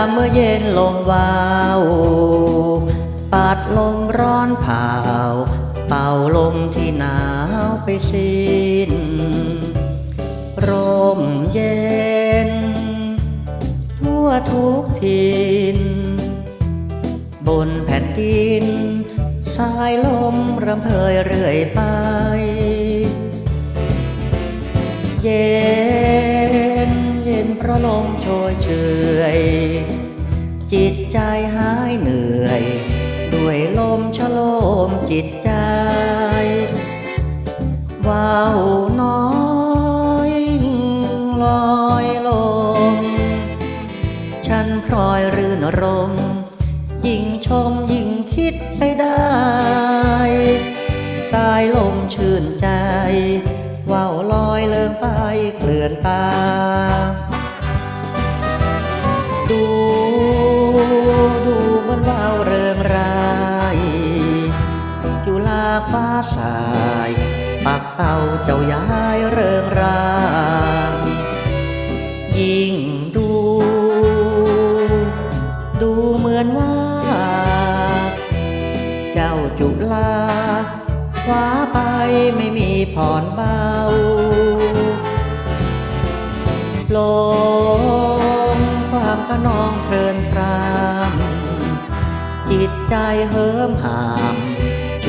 ามเมื่อเย็นลมวาวปัดลมร้อนเผาเป่าลมที่หนาวไปสิ้นร่มเย็น ทั่วทุกทิน บนแผ่นดิน สายลมรำเพยเรื่อย จิตใจหายเหนื่อย ด้วยลมชโลมจิตใจว่าวน้อยลอยลม ฉันพลอยรื่นรม ยิ่งชมยิ่งคิดไปได้สายลมชื่นใจว่าวลอยเลิงไปเกลื่อนตาดู ฟ้าสายปักเป้าเจ้ายายเริงรางยิ่งดู ดูเหมือนว่า เจ้าจุฬาคว้าไปไม่มีผ่อนเบาลมความขนองเพลินพรามจิตใจเหิมหาม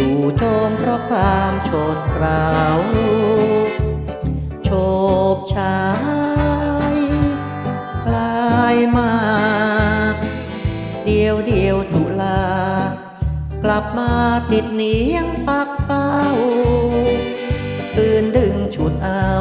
จู่โจมเพราะความโฉดเกราวโฉบชายกลายมา เดียวเดียวตุลา กลับมาติดเหนียงปักเป้าคืนดึงฉุดเอา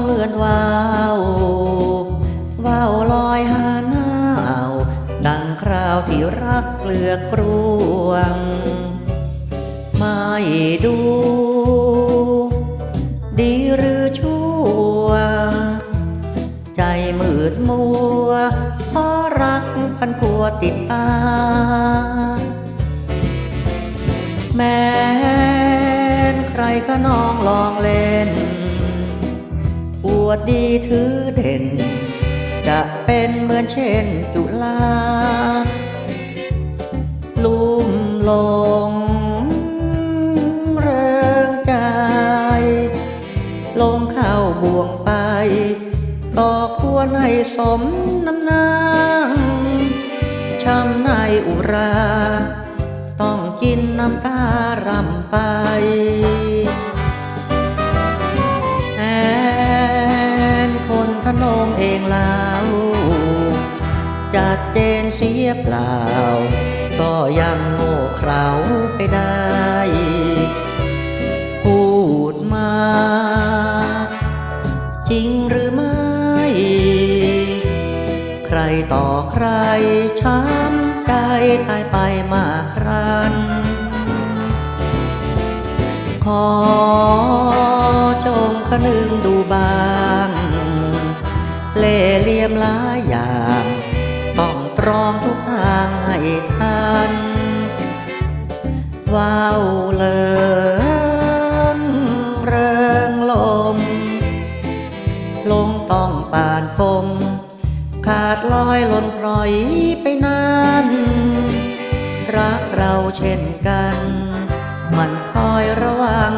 เหมือนวาวว่าวลอยหาหน้าวดังคราวที่รักเกลือกกรวง ไม่ดู ดีหรือชั่ว ใจมืดมัวเพราะรักพันพัวติดตา แม้นใครก็น้องลองเล่น วดดีถือเด่น จะเป็นเหมือนเช่นจุฬาลุ่มหลงเริงใจ ลงเข้าบ่วงไปก็ควรให้สมน้ำน้าช้ำในอุรา ต้องกินน้ำตารำไป คนพนมเองแล้วจัดเจนเสียเปล่า ก็ยังโง่เขลาไปได้ พูดมา จริงหรือไม่ ใครต่อใครช้ำใจตายไปมากครันขอจงคนึงดูบาง เล่เหลี่ยมหลายอย่าง ต้องตรองทุกทางให้ทันว้าวเลิงเริงลม ลงต้องปานคม ขาดลอยหล่นปล่อยไปนานรักเราเช่นกัน มันคอยระวัง